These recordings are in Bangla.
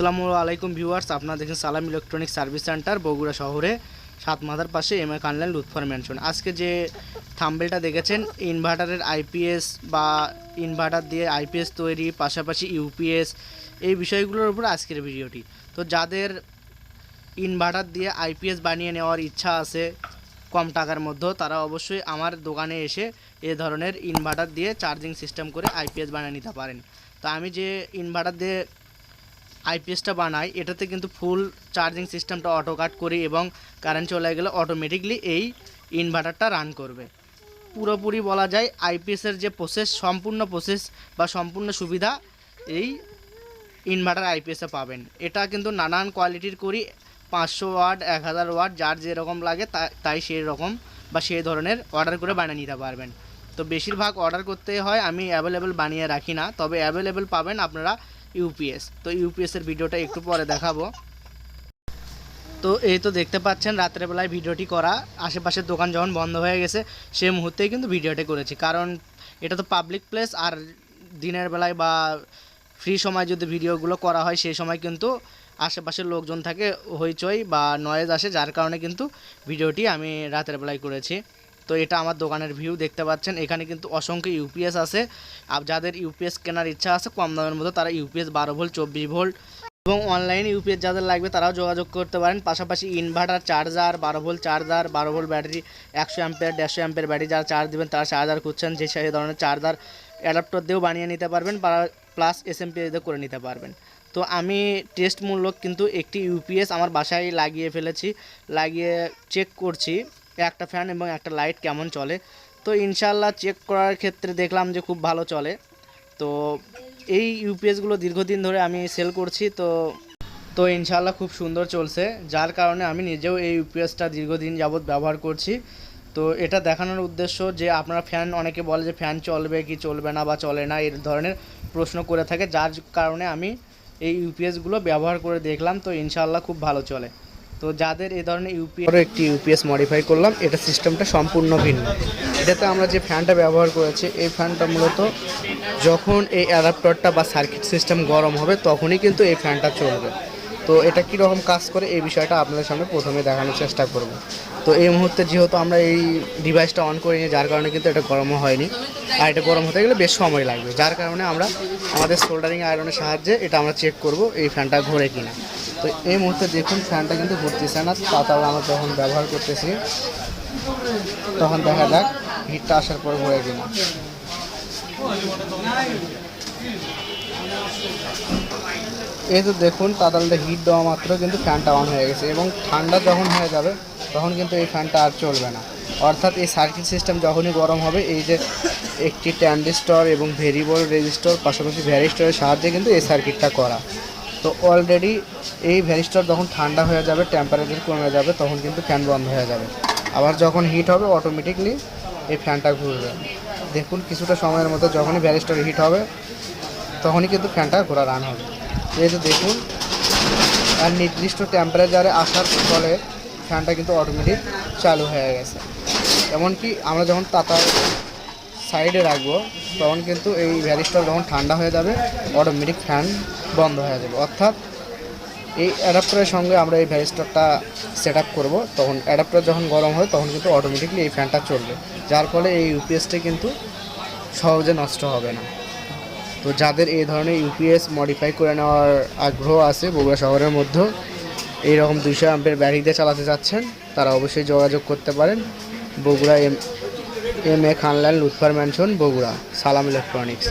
আসসালামু আলাইকুম ভিউয়ার্স, আপনারা দেখছেন সালাম ইলেকট্রনিক সার্ভিস সেন্টার, বগুড়া শহরে সাত মাথার পাশে এম আই কানলেন লুৎফর ম্যানশন আজকে যে থাম্বেলটা দেখেছেন, ইনভার্টারের আইপিএস বা ইনভার্টার দিয়ে আইপিএস তৈরি, পাশাপাশি ইউপিএস, এই বিষয়গুলোর উপর আজকের ভিডিওটি। তো যাদের ইনভার্টার দিয়ে আইপিএস বানিয়ে নেওয়ার ইচ্ছা আছে কম টাকার মধ্যে, তারা অবশ্যই আমার দোকানে এসে এ ধরনের ইনভার্টার দিয়ে চার্জিং সিস্টেম করে আইপিএস বানিয়ে নিতে পারেন। তো আমি যে ইনভার্টার দিয়ে আইপিএসটা বানাই, এটাতে কিন্তু ফুল চার্জিং সিস্টেমটা অটো কাট করি এবং কারেন্ট চলে গেলে অটোমেটিকলি এই ইনভার্টারটা রান করবে। পুরোপুরি বলা যায় আইপিএসের যে প্রসেস সম্পূর্ণ প্রসেস বা সম্পূর্ণ সুবিধা এই ইনভার্টার আইপিএসে পাবেন। এটা কিন্তু নানান কোয়ালিটির করি, পাঁচশো ওয়াট, এক হাজার ওয়াট, যার যেরকম লাগে তা- তাই সেই রকম বা সেই ধরনের অর্ডার করে বানিয়ে নিতে পারবেন। তো বেশিরভাগ অর্ডার করতে হয়, আমি অ্যাভেলেবেল বানিয়ে রাখি না, তবে অ্যাভেলেবেল পাবেন আপনারা ইউপিএস। তো ইউপিএসের ভিডিওটা একটু পরে দেখাবো। তো এই তো দেখতে পাচ্ছেন, রাত্রেবেলায় ভিডিওটি করা। আশেপাশের দোকান যখন বন্ধ হয়ে গেছে, সে মুহূর্তেই কিন্তু ভিডিওটি করেছি। কারণ এটা তো পাবলিক প্লেস আর দিনের বেলায় বা ফ্রি সময় যদি ভিডিওগুলো করা হয়, সেই সময় কিন্তু আশেপাশের লোকজন থাকে, হইচই বা নয়েজ আসে, যার কারণে কিন্তু ভিডিওটি আমি রাতের বেলায় করেছি। তো এটা আমার দোকানের ভিউ দেখতে পাচ্ছেন। এখানে কিন্তু অসংখ্য ইউপিএস আছে। আর যাদের ইউপিএস কেনার ইচ্ছা আছে, কম দামের মধ্যে তারা ইউপিএস বারো ভোল্ট, চব্বিশ ভোল্ট এবং অনলাইন ইউপিএস যাদের লাগবে তারাও যোগাযোগ করতে পারেন। পাশাপাশি ইনভার্টার চার্জার বারো ভোল্ট চার্জার বারো ভোল্ট ব্যাটারি একশো অ্যাম্পের দেড়শো অ্যাম্পের ব্যাটারি যারা চার্জ দেবেন তারা চার্জার খুঁজছেন, যে সেই ধরনের চার্জার অ্যাডাপ্টার দিয়েও বানিয়ে নিতে পারবেন প্লাস এস দিয়ে করে নিতে পারবেন। তো আমি টেস্টমূলক কিন্তু একটি ইউপিএস আমার বাসায় লাগিয়ে ফেলেছি, লাগিয়ে চেক করছি। একটা ফ্যান এবং একটা লাইট কেমন চলে। তো ইনশাল্লাহ চেক করার ক্ষেত্রে দেখলাম যে খুব ভালো চলে। তো এই ইউপিএসগুলো দীর্ঘদিন ধরে আমি সেল করছি, তো তো ইনশাল্লাহ খুব সুন্দর চলছে। যার কারণে আমি নিজেও এই ইউপিএসটা দীর্ঘদিন যাবৎ ব্যবহার করছি। তো এটা দেখানোর উদ্দেশ্য যে আপনারা ফ্যান অনেকে বলে যে ফ্যান চলবে কি চলবে না বা চলে না এই ধরনের প্রশ্ন করে থাকে। যার কারণে আমি এই ইউপিএসগুলো ব্যবহার করে দেখলাম, তো ইনশাল্লাহ খুব ভালো চলে। তো যাদের এই ধরনের ইউপিএস একটি ইউপিএস মডিফাই করলাম, এটা সিস্টেমটা সম্পূর্ণ ভিন্ন। এটাতে আমরা যে ফ্যানটা ব্যবহার করেছি, এই ফ্যানটা মূলত যখন এই অ্যাডাপ্টারটা বা সার্কিট সিস্টেম গরম হবে, তখনই কিন্তু এই ফ্যানটা চলবে। তো এটা কীরকম কাজ করে? এই বিষয়টা আপনাদের সামনে প্রথমে দেখানোর চেষ্টা করব। তো এই মুহূর্তে যেহেতু আমরা এই ডিভাইসটা অন করিনি, যার কারণে কিন্তু এটা গরমও হয়নি। আর এটা গরম হতে গেলে বেশ সময় লাগবে। যার কারণে আমরা আমাদের সোল্ডারিং আয়রনের সাহায্যে এটা আমরা চেক করব এই ফ্যানটা ঘোরে কিনা। তো এই মুহূর্তে দেখুন ফ্যানটা কিন্তু ঘুরতেছে না। তাছাড়া আমরা যখন ব্যবহার করতেছি। তখন দেখা যাক হিটটা আসার পর ঘুরে কিনা। এই তো দেখুন তাতালটা হিট দেওয়া মাত্র কিন্তু ফ্যানটা অন হয়ে গেছে এবং ঠান্ডা যখন হয়ে যাবে, তখন কিন্তু এই ফ্যানটা আর চলবে না। অর্থাৎ এই সার্কিট সিস্টেম যখনই গরম হবে, এই যে একটি ট্যান্ডিস্টর এবং ভেরিবল রেজিস্টর পাশাপাশি ভ্যারিস্টরের সাহায্যে কিন্তু এই সার্কিটটা করা। তো অলরেডি এই ভ্যারিস্টর যখন ঠান্ডা হয়ে যাবে টেম্পারেচার কমে যাবে, তখন কিন্তু ফ্যান বন্ধ হয়ে যাবে। আবার যখন হিট হবে অটোমেটিকলি এই ফ্যানটা ঘুরবে। দেখুন, কিছুটা সময়ের মধ্যে যখনই ভ্যারিস্টর হিট হবে তখনই কিন্তু ফ্যানটা ঘোরা রান হবে। এই যে দেখুন, আর নির্দিষ্ট টেম্পারেচারে আসার ফলে ফ্যানটা কিন্তু অটোমেটিক চালু হয়ে গেছে। এমনকি আমরা যখন তাতার সাইডে রাখব, তখন কিন্তু এই ভ্যারিস্টর যখন ঠান্ডা হয়ে যাবে অটোমেটিক ফ্যান বন্ধ হয়ে যাবে। অর্থাৎ এই অ্যাডাপ্টারের সঙ্গে আমরা এই ভ্যারিস্টরটা সেট আপ করব, তখন অ্যাডাপ্টার যখন গরম হয়, তখন কিন্তু অটোমেটিকলি এই ফ্যানটা চলবে। যার ফলে এই ইউপিএসটা কিন্তু সহজে নষ্ট হবে না। তো যাদের এই ধরনের ইউপিএস মডিফাই করে নেওয়ার আগ্রহ আছে বগুড়া শহরের মধ্যেও, এইরকম দুইশো অ্যাম্পের ব্যাটারি দিয়ে চালাতে চাচ্ছেন, তারা অবশ্যই যোগাযোগ করতে পারেন। Bogura M M A Khan lane, Lutfar mansion Bogura, Salam electronics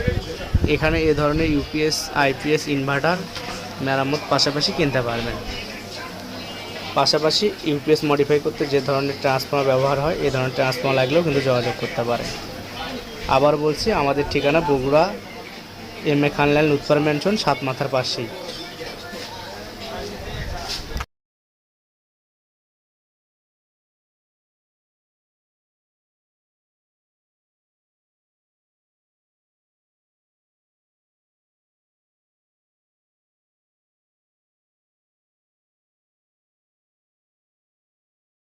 এখানে এ ধরনের ইউপিএস আইপিএস ইনভার্টার মেরামত পাশাপাশি কিনতে পারবেন। পাশাপাশি ইউপিএস মডিফাই করতে যে ধরনের ট্রান্সফর্মার ব্যবহার হয়, এ ধরনের ট্রান্সফর্মার লাগলেও কিন্তু যোগাযোগ করতে পারে আবার বলছি, আমাদের ঠিকানা বগুড়া এম এ খানলাল উৎপার ম্যানশন সাত মাথার পাশেই।